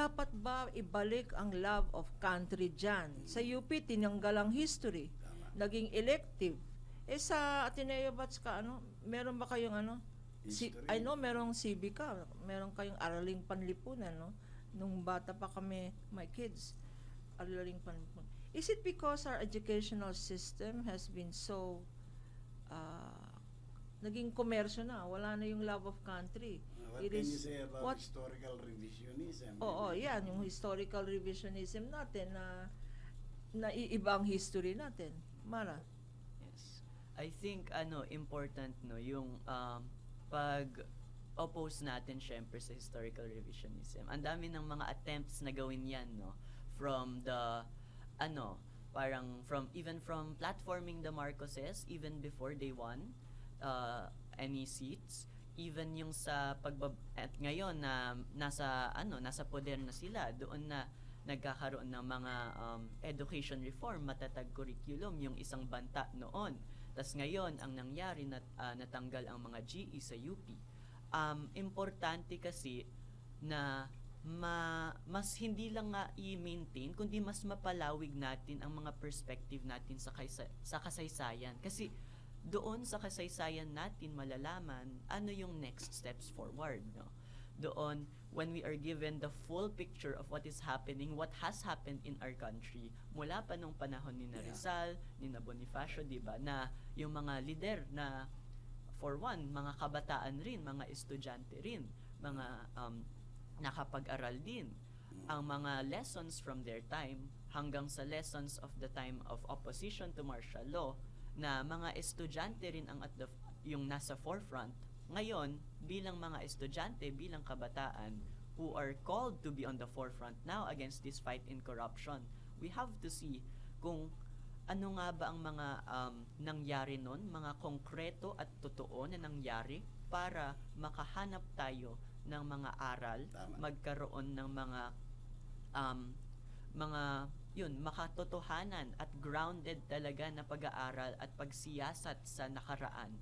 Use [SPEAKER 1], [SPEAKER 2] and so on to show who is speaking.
[SPEAKER 1] dapat ba ibalik ang love of country dyan? Sa UP, tinanggal ang history. Naging elective. Eh sa Ateneo Bats ka, ano, meron ba kayong ano? Si. I know merong civica, meron kayong araling panlipunan, no? Nung bata pa kami, my kids, araling panlipunan. Is it because our educational system has been so uh, naging komersyo na, wala na yung love of country.
[SPEAKER 2] Uh, what
[SPEAKER 1] It
[SPEAKER 2] can
[SPEAKER 1] is-
[SPEAKER 2] you say about
[SPEAKER 1] what-
[SPEAKER 2] historical revisionism?
[SPEAKER 1] Oo, yan, yung historical revisionism natin na naiiba ang history natin. Mara.
[SPEAKER 3] Yes. I think ano important no yung um, pag oppose natin syempre sa historical revisionism. Ang dami ng mga attempts na gawin 'yan no from the ano parang from even from platforming the Marcoses even before they won uh, any seats even yung sa pagbab at ngayon na nasa ano nasa poder na sila doon na nagkakaroon ng mga um, education reform, matatag curriculum, yung isang banta noon. Tapos ngayon, ang nangyari, na, ah, natanggal ang mga GE sa UP. Um, importante kasi na ma, mas hindi lang nga i-maintain, kundi mas mapalawig natin ang mga perspective natin sa, kaysa, sa kasaysayan. Kasi doon sa kasaysayan natin malalaman ano yung next steps forward. No? doon when we are given the full picture of what is happening, what has happened in our country mula pa nung panahon ni na
[SPEAKER 2] Yeah.
[SPEAKER 3] Rizal, ni na Bonifacio, 'di ba, na yung mga leader na for one, mga kabataan rin, mga estudyante rin, mga um, nakapag-aral din ang mga lessons from their time hanggang sa lessons of the time of opposition to martial law na mga estudyante rin ang at the, yung nasa forefront ngayon bilang mga estudyante bilang kabataan who are called to be on the forefront now against this fight in corruption we have to see kung ano nga ba ang mga um, nangyari nun, mga konkreto at totoo na nangyari para makahanap tayo ng mga aral,
[SPEAKER 2] Tama.
[SPEAKER 3] magkaroon ng mga um, mga yun, makatotohanan at grounded talaga na pag-aaral at pagsiyasat sa nakaraan